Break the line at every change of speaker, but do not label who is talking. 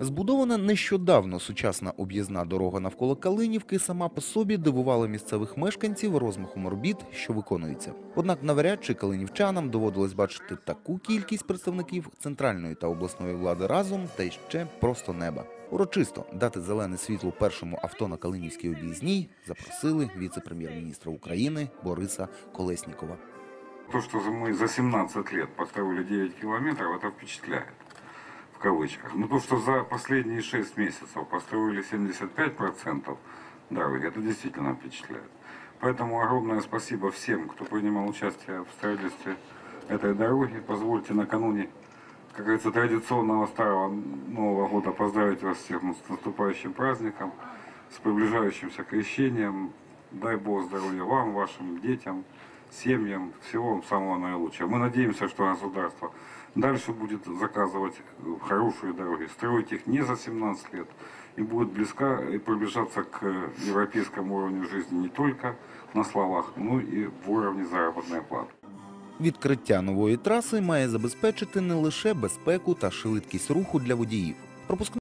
Збудована нещодавно сучасна об'їзна дорога навколо Калинівки сама по собі дивувала місцевих мешканців розмахом робіт, що виконується. Однак навряд чи калинівчанам доводилось бачити таку кількість представників центральної та обласної влади разом, та й ще просто неба. Урочисто дати зелене світло першому авто на Калинівській об'їзній запросили віце-прем'єр-міністра України Бориса Колеснікова.
То, за- мы за 17 лет построили 9 километров, это впечатляет. В кавычках. Но то, что за последние 6 месяцев построили 75% дороги, это действительно впечатляет. Поэтому огромное спасибо всем, кто принимал участие в строительстве этой дороги. Позвольте накануне, как говорится, традиционного старого Нового года поздравить вас всех с наступающим праздником, с приближающимся крещением. Дай Бог здоровья вам, вашим детям, семьям, всего вам самого наилучшего. Мы надеемся, что государство дальше будет заказывать э, хорошие дороги, строить их не за 17 лет и будет близка и приближаться к э, европейскому уровню жизни не только на словах, но и в уровне заработной платы.
Відкриття нової траси має забезпечити не лише безпеку та швидкість руху для водіїв. Пропускний